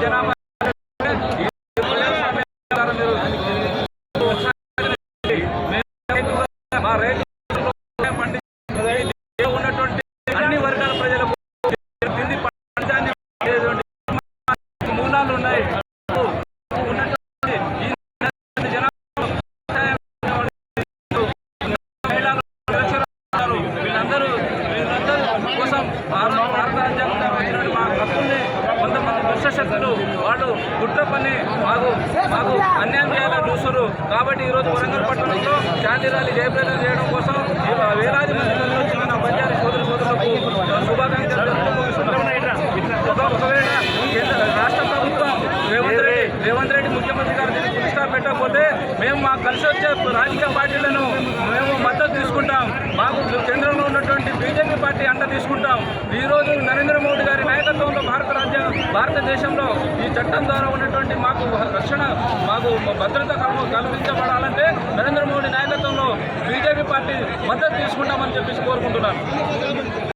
జనాభా. మా ఉన్నటువంటి వర్గాల ప్రజలకు తిండి పంచాన్ని మూలాలు ఉన్నాయి వీళ్ళందరూ వీళ్ళందరూ కోసం హక్కుల్ని దుష్టశక్తులు వాళ్ళు కుట్ర పని మాకు మాకు అన్యాయం చేయాలని చూస్తున్నారు. కాబట్టి ఈరోజు వరంగల్ పట్టణంలో శాంతి ర్యాలీ జయప్రదం చేయడం కోసం వేలాది మంది మన బంజారు సోదరు సోదరులకు శుభాకాంక్షలు రాష్ట్ర ప్రభుత్వం రేవంత్ రెడ్డి రేవంత్ రెడ్డి ముఖ్యమంత్రి గారు దృష్టి పెట్టకపోతే మేము మాకు కలిసి వచ్చే రాజకీయ పార్టీలను మేము మద్దతు తీసుకుంటాం. మాకు కేంద్రంలో ఉన్నటువంటి బీజేపీ పార్టీ అండ తీసుకుంటాం. ఈరోజు నరేంద్ర మోడీ గారి నాయకత్వంలో భారత రాజ్యాంగం భారతదేశంలో ఈ చట్టం ద్వారా ఉన్నటువంటి మాకు రక్షణ మాకు భద్రత కల్పించబడాలంటే నరేంద్ర మోడీ నాయకత్వంలో బీజేపీ పార్టీ మద్దతు తీసుకుంటామని చెప్పేసి కోరుకుంటున్నాను.